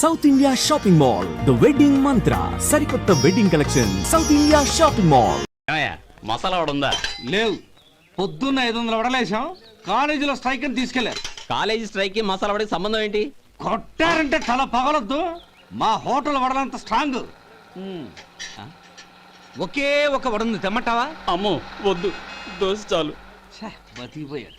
South India shopping mall the wedding Mantra సరికొత్త wedding collection South India shopping mall masala వాడు ఉందా? లేవు. పొద్దున్న ఐదు వందలు వడలేసాం కాలేజీలో స్ట్రైక్ అని తీసుకెళ్ళారు కాలేజీ స్ట్రైక్కి మసాలా వాడికి సంబంధం ఏంటి? కొట్టారంటే తల పగలొద్దు. మా హోటల్ వడలంత స్ట్రాంగ్. ఒకే ఒక వడుంది తెమ్మంటావా? అమ్మో వద్దు. దోశ చాలు. బతికిపోయాడు.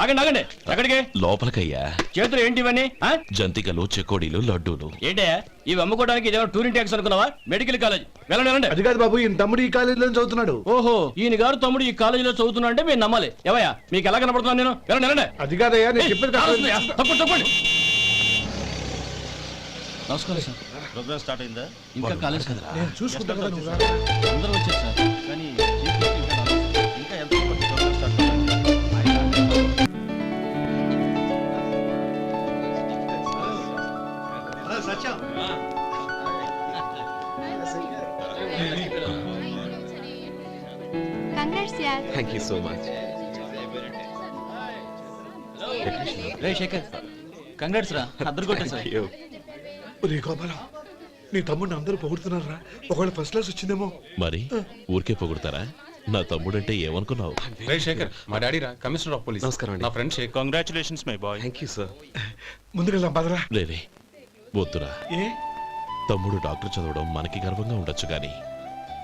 ఆగండి ఆగండి. ఎక్కడికి? లోపలికయ్యా. చేతులు ఏంటి ఇవన్నీ ఆ? జంతికలు చెకోడీలు లడ్డూలు. ఏంటయ్యా ఇవి అమ్ముకోవడానికి ఇదేమో టూరింగ్ ట్యాక్స్ అనుకున్నావా? Medical college. వెళ్ళండి వెళ్ళండి. అది కాదు బాబు ఈయన తమ్ముడు ఈ కాలేజీలో చదువుతున్నాడు. ఓహో ఈయన గారు తమ్ముడు ఈ కాలేజీలో చదువుతున్నా అంటే మీరు నమ్మాలి. ఏవయ్యా మీకు ఎలా కనపడుతున్నాను నేను? వెళ్ళండి వెళ్ళండి. అది కాదయ్యా నేను చెప్పేది కాలు కాదు. వస్తుందయ్యా. తప్పండి తప్పండి నమస్కారం సార్. ప్రోగ్రామ్ స్టార్ట్ అయిందా? ఇంకా కాలేదు కదా నేను చూసుకుంటా కదా నువ్వు రా. అందరూ వచ్చారు సార్. కానీ థ్యాంక్ యూ సో మచ్ రే శేఖర్ కంగ్రాట్స్ రా అద్దరు కొట్టారు సార్ ఒరే గోపాలం నీ తమ్ముడిని అందరూ పొగుడుతున్నారా? ఒకవేళ ఫస్ట్ క్లాస్ వచ్చిందేమో. మరి ఊరికే పొగుడతారా? నా తమ్ముడంటే ఏమనుకున్నావు? రే శేఖర్ మా డాడీ రా కమిషనర్ ఆఫ్ పోలీస్. నమస్కారం అండి. నా friend Shekhar. Congratulations my boy thank you sir ముందుకెళ్దాం పదరా. రేరే వద్దురా. ఏ? తమ్ముడు డాక్టర్ చదవడం మనకి గర్వంగా ఉండొచ్చు కానీ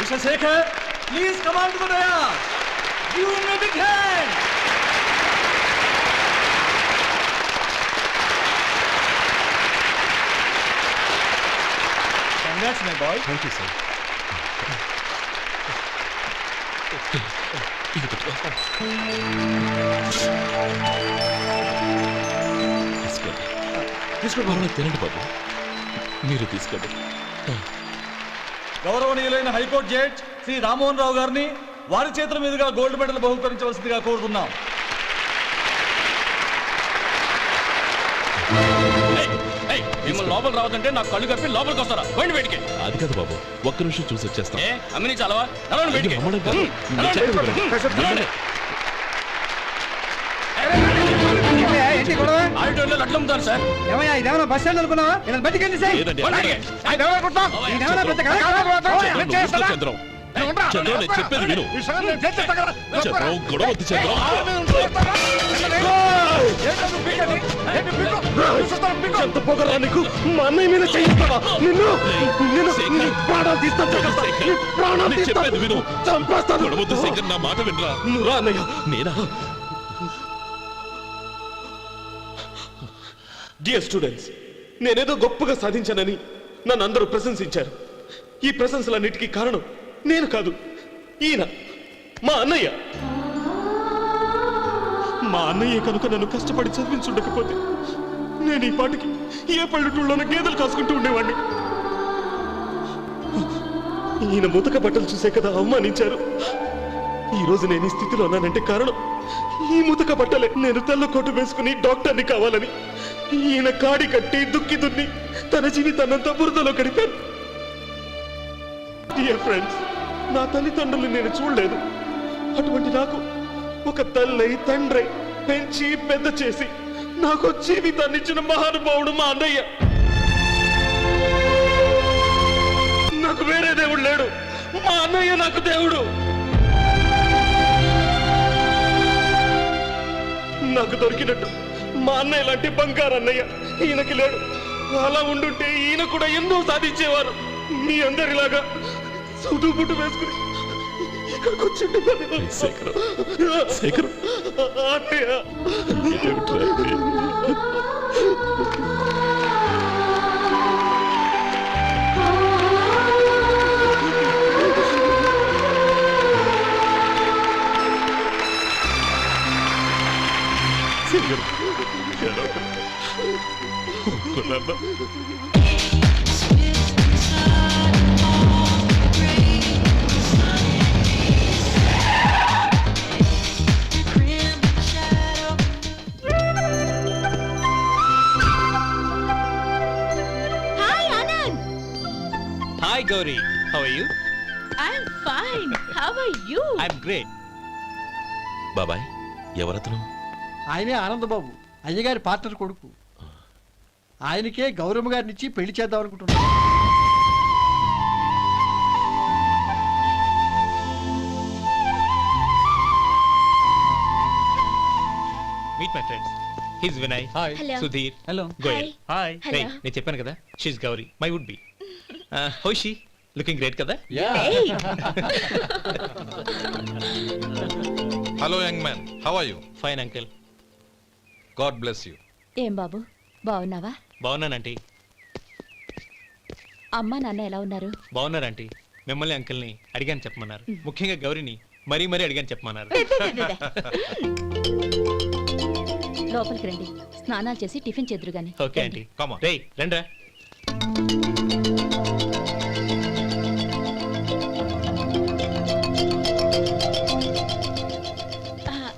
Mister Shekhar please come and to the give me big hand congrats my boy thank you sir తీసుకోండి తీసుకోండి పర్వాలేదు, తినండి బాబు మీరు తీసుకోండి గౌరవనీయులైన high court judge Shri Rammohan Rao గారిని వారి చేతుల మీదుగా గోల్డ్ మెడల్ బహుకరించవలసిందిగా కోరుతున్నాం. ఏయ్, ఏయ్, మిమ్మల్ని లోపల రావద్దంటే నాకు కళ్ళు కప్పి లోపలికి వస్తారా? పోయింది బయటికి. అది కాదు బాబు ఒక్క నిమిషం చూసి వచ్చేస్తాం. ఏ అమ్మిని చాలవా? ఆడిటోరియంలో లడ్లు అమ్ముతారు సార్. ఏమయ్యా ఇదేమన్నా బస్ స్టాండ్ అనుకున్నావా? ఇలా బయటికి వెళ్ళి లేదండి, బయటికి. ఇదేమన్నా పెద్ద చంద్రం, ఊరుకో చంద్రం. చంద్రం, నేను చెప్పేది విను. చంద్రం గొడవ వద్దు చంద్రం. ఎంత పొగరా నీకు? మా అన్నయ్య మీద చేయిస్తావా? నిన్ను నిన్ను నీ ప్రాణాలు తీస్తాను జాగ్రత్త. నీ ప్రాణాలు నేను తీస్తాను. చెప్పేది విను. చంపేస్తాను. గొడవద్దు శేఖర్ నా మాట వినరా? నువ్వు రా అన్నయ్య. నేనా? డియర్ స్టూడెంట్స్ నేనేదో గొప్పగా సాధించానని నన్ను అందరూ ప్రశంసించారు. ఈ ప్రశంసలన్నిటికీ కారణం నేను కాదు ఈయన మా అన్నయ్య. మా అన్నయ్య కనుక నన్ను కష్టపడి చదివించుండకపోతే నేను ఈ పాటికి ఏ పల్లెటూళ్ళలోనూ గేదెలు కాసుకుంటూ ఉండేవాడిని ఈయన ముతక బట్టలు చూసే కదా అవమానించారు. ఈరోజు నేను ఈ స్థితిలో ఉన్నానంటే కారణం ఈ ముతక బట్టలే. నేను తెల్ల కోటు వేసుకుని డాక్టర్ని కావాలని. ఈయన కాడి కట్టి దుక్కి దున్ని తన జీవితాన్నంతా బురదలో గడిపారు డియర్ ఫ్రెండ్స్ నా తల్లిదండ్రులు నేను చూడలేదు. అటువంటి నాకు ఒక తల్లై తండ్రి పెంచి పెద్ద చేసి నాకు జీవితాన్ని ఇచ్చిన మహానుభావుడు మా అన్నయ్య. నాకు వేరే దేవుడు లేడు. మా అన్నయ్య నాకు దేవుడు. నాకు దొరికినట్టు మా అన్నయ్య లాంటి బంగారు అన్నయ్య ఈయనకి లేడు. అలా ఉండుంటే ఈయన కూడా ఎన్నో సాధించేవారు. మీ అందరిలాగా సూటు బుట్టు వేసుకుని ఇక్కడికి వచ్చింటే శేఖర్ శేఖర్. అన్నయ్య. Hi Anand hi Gauri how are you I'm fine how are you I am great బాబాయ్ ఎవరతను ఆయనే ఆనందబాబు అయ్యగారి పార్ట్నర్ కొడుకు ఆయనకే గౌరమ్మ గారిని ఇచ్చి పెళ్ళి చేద్దాం అనుకుంటున్నాను meet my friends he's Vinay hi Hello. Sudheer hello Goyal hi Hello. నేను చెప్పాను కదా she's Gauri my would be how she looking great కదా? Hello young man how are you fine uncle God bless you ఏం బాబు? బాగున్నావా? బాగున్నానంటీ అమ్మా నాన్న ఎలా ఉన్నారు? బాగున్నారంటీ మిమ్మల్ని అంకిల్ని అడిగాను చెప్పమన్నారు. ముఖ్యంగా గౌరీని మరీ మరీ అడిగాను చెప్పమన్నారు. లోపలికి రండి. స్నానాలు చేసి టిఫిన్ చేద్దరు గాని. Okay aunty. Come on. రేయ్ రండ్రా.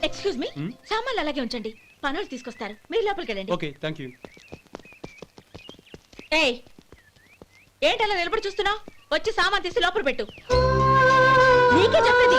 Excuse me. సామాన్లు అలాగే ఉంచండి. పనులు తీసుకొస్తారు. మీరు లోపలికి వెళ్ళండి. ఓకే థ్యాంక్ యూ ఏయ్ ఏంటి నిలబడి చూస్తున్నావు? వచ్చి సామాన్ తీసి లోపల పెట్టు. నీకే చెప్పేది.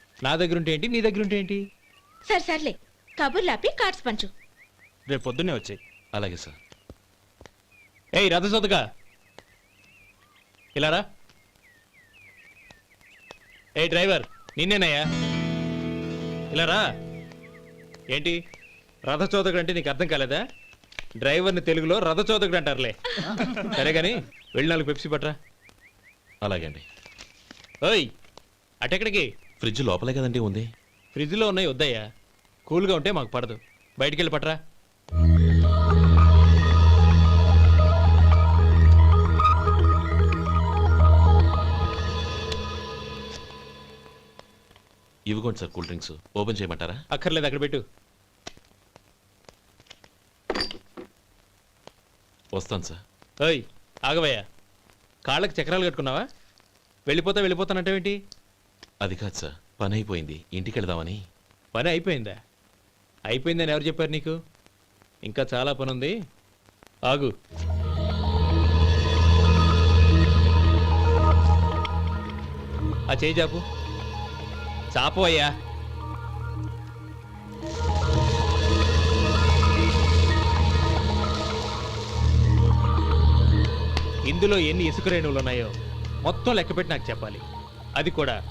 నా దగ్గర ఉంటే ఏంటి? నీ దగ్గర ఉంటే ఏంటి? సరే సర్లే. కబుర్లు ఆపి కార్డ్స్ పంచు. రేపు పొద్దున్నే వచ్చాయి. అలాగే సార్. ఏయ్ ఇలా రా. ఏ డ్రైవర్ నిన్నేనయ్యా? ఇలా రా. ఏంటి? రథచోదకుడు అంటే నీకు అర్థం కాలేదా? డ్రైవర్ని తెలుగులో రథచోదకుడు అంటారులే. సరే కానీ వెళ్ళి నాలుగు పెప్సీ పట్రా అలాగే అండి. ఓయ్ అటెక్కడికి? ఫ్రిడ్జ్ లోపలే కదండి ఉంది. ఫ్రిడ్జ్లో ఉన్నాయి వద్దయ్యా. కూల్గా ఉంటే మాకు పడదు. బయటికి వెళ్ళి పట్రా. ఇవ్వకోండి సార్ కూల్ డ్రింక్స్. ఓపెన్ చేయమంటారా? అక్కర్లేదు అక్కడ పెట్టు. వస్తాను సార్. ఓయ్ ఆగవయ్యా. కాళ్ళకి చక్రాలు కట్టుకున్నావా? వెళ్ళిపోతా వెళ్ళిపోతానంటావేంటి? అది కాదు సార్ పని అయిపోయింది. ఇంటికి వెళదామని. పని అయిపోయిందా? అయిపోయిందని ఎవరు చెప్పారు నీకు? ఇంకా చాలా పని ఉంది. ఆగు. ఆ చేయి చాపు. చాపు అయ్యా. ఇందులో ఎన్ని ఇసుక రేణువులు ఉన్నాయో మొత్తం లెక్కపెట్టి నాకు చెప్పాలి. అది కూడా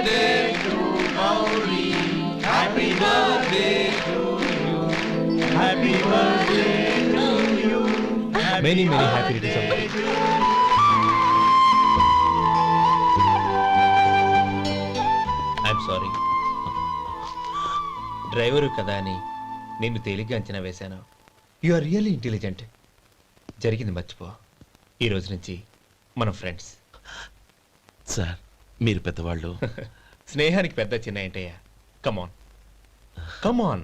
Many many happy returns I'm sorry driver కదా అని నిన్ను తేలిగ్గా అంచనా వేశాను. యు ఆర్ రియల్లీ ఇంటెలిజెంట్ జరిగింది మర్చిపో. ఈ రోజు నుంచి మనం ఫ్రెండ్స్ సార్ మీరు పెద్దవాళ్ళు. స్నేహానికి పెద్ద చిన్న ఏంటయ్యా? కమాన్ కమాన్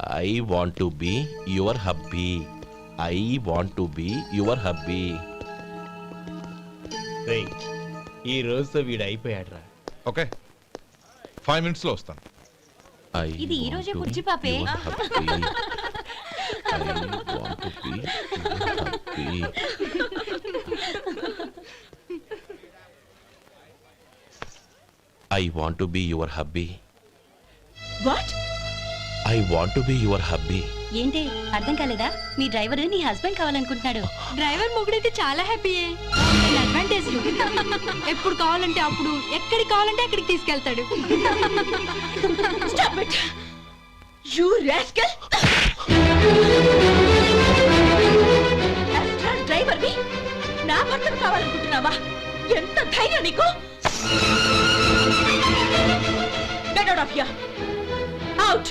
I want to be your hubby I want to be your hubby ఈ రోజుతో వీడు అయిపోయాడురా. ఓకే ఫైవ్ మినిట్స్లో వస్తాను. ఇది ఈ రోజే బుజ్జి పాపే. I want to be your hubby what I want to be your hubby ఏంటి? అర్థం కాలేదా? మీ డ్రైవర్ నీ హస్బెండ్ కావాలనుకుంటున్నాడు. డ్రైవర్ మొగుడైతే చాలా హ్యాపీయే అడ్వాంటేజ్ ఎప్పుడు కావాలంటే అప్పుడు ఎక్కడికి కావాలంటే అక్కడికి తీసుకెళ్తాడు. స్టాప్ ఇట్ యు రాస్కల్ డ్రైవర్ని నా భర్తను కావాలనుకుంటున్నావా? ఎంత ధైర్యం నీకు? Get out of here out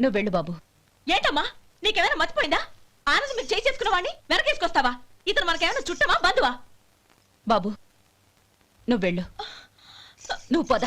నువ్వు వెళ్ళు బాబు. ఏంటమ్మా? నీకేమైనా మర్చిపోయిందా? ఆనందం మీరు చేసేసుకున్న వాడిని వెనకేసుకొస్తావా? ఇతను మనకేమైనా చుట్టమా బంధువా? బాబు నువ్వు వెళ్ళు. నువ్వు పద.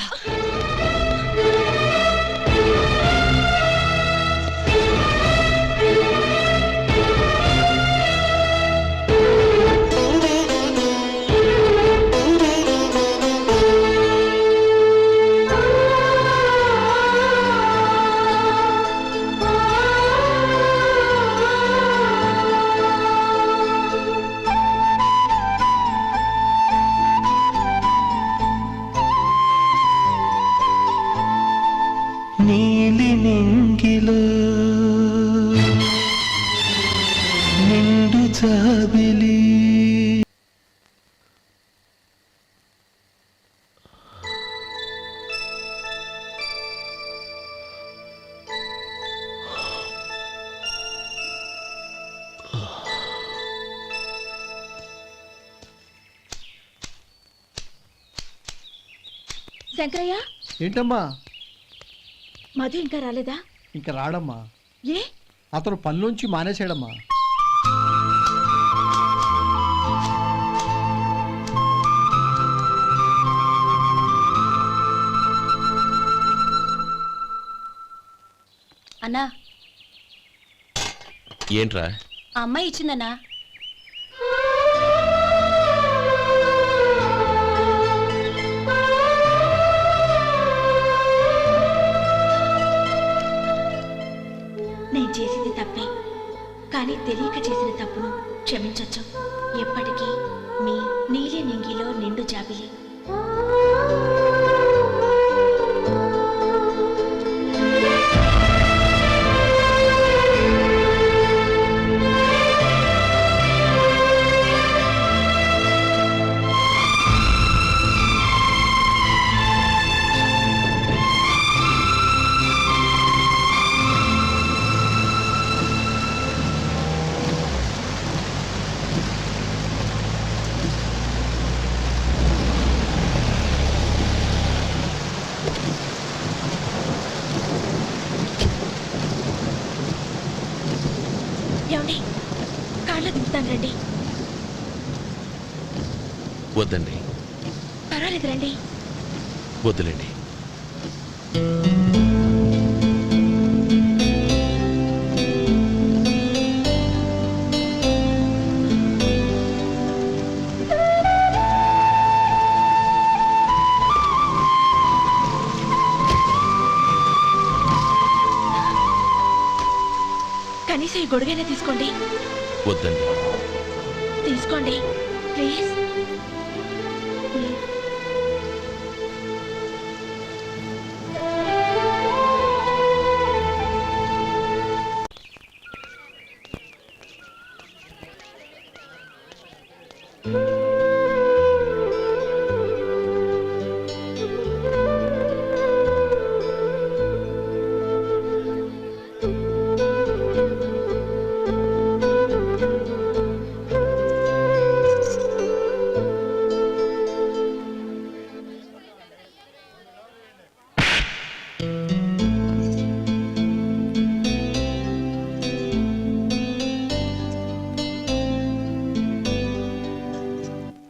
నిండు జాబిలి శంకరయ్య? ఏంటమ్మా? మధు ఇంకా రాలేదా? ఇంకా రాడమ్మా. ఏ? అతను పనిలోంచి మానేశాడమ్మా. అన్నా. ఏంట్రా? ఆ అమ్మాయి ఇచ్చిందన్నా. నేను చేసింది తప్పే. కానీ తెలియక చేసిన తప్పును క్షమించొచ్చు. ఎప్పటికీ మీ నీలి నింగిలో నిండు జాబిలి. పర్వాలేదు రండి. వద్దులేండి. కనీసం ఈ గొడుగైనా తీసుకోండి. వద్దండి. తీసుకోండి. ప్లీజ్.